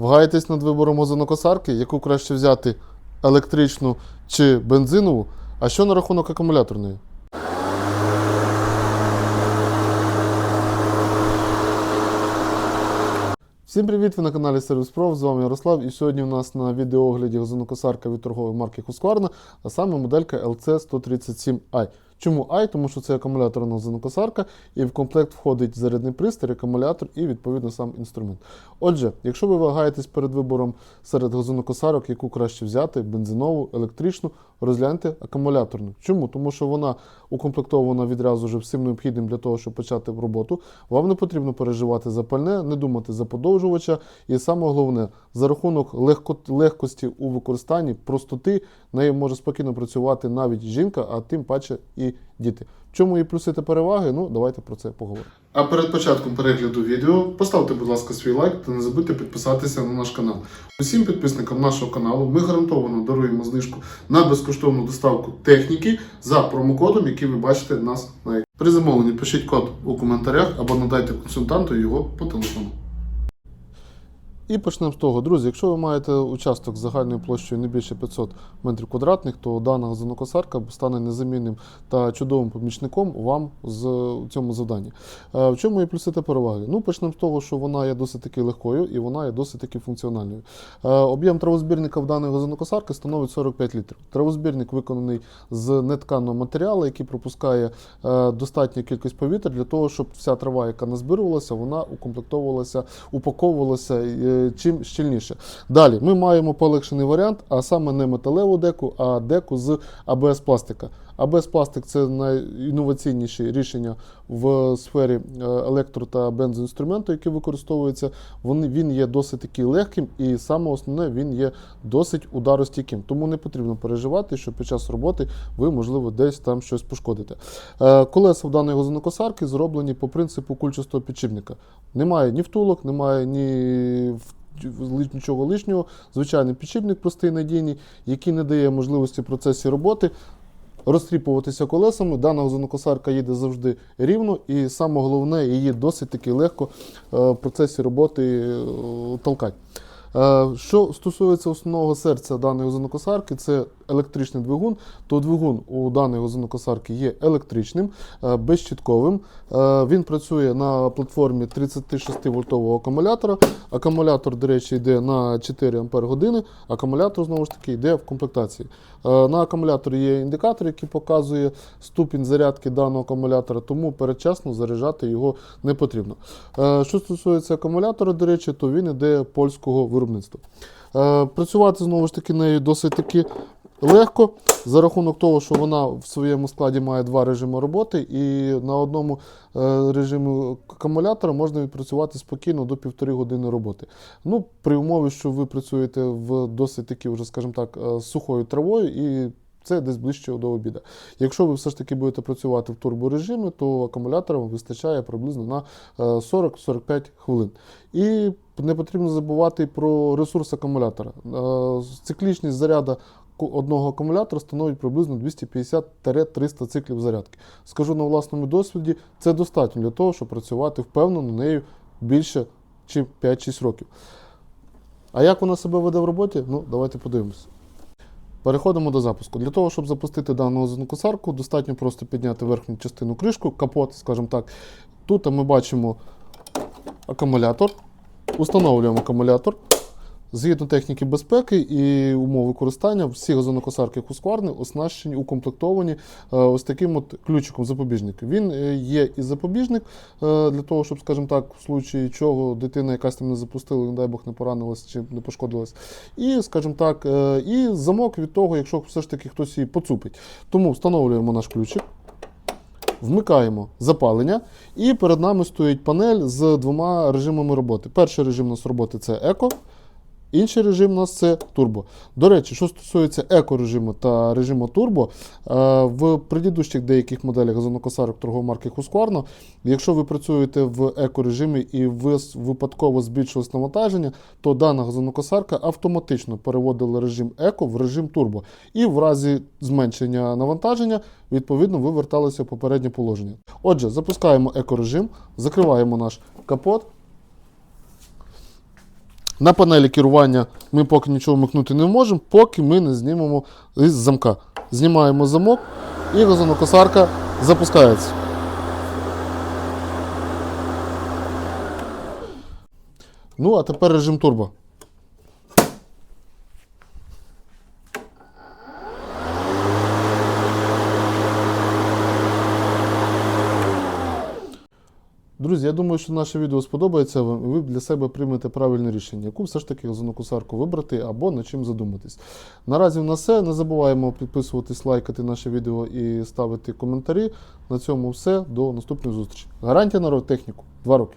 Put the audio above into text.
Вагаєтесь над вибором озонокосарки, яку краще взяти електричну чи бензинову, а що на рахунок акумуляторної? Всім привіт! Ви на каналі Сервіс Про. З вами Ярослав. І сьогодні у нас на відеоогляді озонокосарка від торгової марки Husqvarna, а саме моделька LC137i. Чому i? Тому що це акумуляторна озонокосарка, і в комплект входить зарядний пристрій, акумулятор і відповідно сам інструмент. Отже, якщо ви вагаєтесь перед вибором серед озонокосарок, яку краще взяти, бензинову, електричну, розгляньте акумуляторну. Чому? Тому що вона укомплектована відразу вже всім необхідним для того, щоб почати роботу. Вам не потрібно переживати за пальне, не думати за подовжувача. І саме головне, за рахунок легко, легкості у використанні, простоти, нею може спокійно працювати навіть жінка, а тим паче і діти. В чому її плюси та переваги? Ну, давайте про це поговоримо. А перед початком перегляду відео поставте, будь ласка, свій лайк та не забудьте підписатися на наш канал. Усім підписникам нашого каналу ми гарантовано даруємо знижку на безкоштовну доставку техніки за промокодом, який ви бачите нас на екрані. При замовленні пишіть код у коментарях або надайте консультанту його по телефону. І почнемо з того, друзі, якщо ви маєте участок з загальною площею не більше 500 метрів квадратних, то дана озонокосарка стане незамінним та чудовим помічником вам з цьому завданні. Е, В чому її плюси та переваги? Ну, почнемо з того, що вона є досить таки легкою і вона є досить таки функціональною. Е, Об'єм травозбірника в даної озонокосарки становить 45 літрів. Травозбірник виконаний з нетканого матеріалу, який пропускає е, достатню кількість повітря для того, щоб вся трава, яка назбирувалася, вона укомплектовувалася, упаковувалася чим щільніше. Далі ми маємо полегшений варіант, а саме не металеву деку, а деку з АБС пластика. АБС пластик це найінноваційніші рішення в сфері е, електро та бензоінструменту, які використовуються. Вони, він є досить таки легким і саме основне він є досить ударостійким. Тому не потрібно переживати, що під час роботи ви, можливо, десь там щось пошкодите. Е, Колеса в даної газонокосарки зроблені по принципу кульчастого підшипника. Немає ні втулок, немає ні в- нічого лишнього. Звичайний підшипник простий надійний, який не дає можливості в процесі роботи розтріпуватися колесами. Дана озонокосарка їде завжди рівно, і саме головне, її досить таки легко е, в процесі роботи е, толкати. Е, Що стосується основного серця даної озонокосарки, це електричний двигун. То двигун у даної озонокосарки є електричним, е, безщітковим. Е, Він працює на платформі 36 вольтового акумулятора. Акумулятор, до речі, йде на 4 Ампер години. Акумулятор знову ж таки йде в комплектації. Е, На акумуляторі є індикатор, який показує ступінь зарядки даного акумулятора, тому передчасно заряджати його не потрібно. Що стосується акумулятора, до речі, то він іде польського виробництва. Працювати знову ж таки нею досить таки легко за рахунок того, що вона в своєму складі має два режими роботи, і на одному е, режимі акумулятора можна відпрацювати спокійно до півтори години роботи. Ну, при умові, що ви працюєте в досить таки, вже, скажімо так, е, сухою травою і. Це десь ближче до обіду. Якщо ви все ж таки будете працювати в турборежимі, то акумулятора вистачає приблизно на е, 40-45 хвилин. І не потрібно забувати про ресурс акумулятора. Е, Циклічність заряду одного акумулятора становить приблизно 250-300 циклів зарядки. Скажу на власному досвіді, це достатньо для того, щоб працювати впевнено нею більше, ніж 5-6 років. А як вона себе веде в роботі? Ну, давайте подивимося. Переходимо до запуску. Для того, щоб запустити дану озонокосарку, достатньо просто підняти верхню частину кришку, капот, скажімо так. Тут ми бачимо акумулятор, установлюємо акумулятор. Згідно техніки безпеки і умов використання, всі газонокосарки Husqvarna оснащені, укомплектовані е, ось таким от ключиком запобіжник. Він е, є і запобіжник е, для того, щоб, скажімо так, в случаї чого дитина якась там не запустила, не дай Бог не поранилась чи не пошкодилась. І, скажімо так, і замок від того, якщо все ж таки хтось її поцупить. Тому встановлюємо наш ключик. Вмикаємо запалення, і перед нами стоїть панель з двома режимами роботи. Перший режим у нас роботи це еко, інший режим у нас це турбо. До речі, що стосується еко-режиму та режиму турбо, е, в предыдущих деяких моделях газонокосарок торгової марки Husqvarna, якщо ви працюєте в еко-режимі і ви випадково збільшилось навантаження, то дана газонокосарка автоматично переводила режим еко в режим турбо. І в разі зменшення навантаження, відповідно, ви верталися в попереднє положення. Отже, запускаємо екорежим, закриваємо наш капот. На панелі керування ми поки нічого вмикнути не можемо, поки ми не знімемо із замка. Знімаємо замок і газонокосарка запускається. Ну, а тепер режим турбо. Друзі, я думаю, що наше відео сподобається вам, і ви для себе приймете правильне рішення, яку все ж таки газонокосарку вибрати або над чим задуматись. Наразі в нас все. Не забуваємо підписуватись, лайкати наше відео і ставити коментарі. На цьому все. До наступної зустрічі. Гарантія на техніку. Два роки.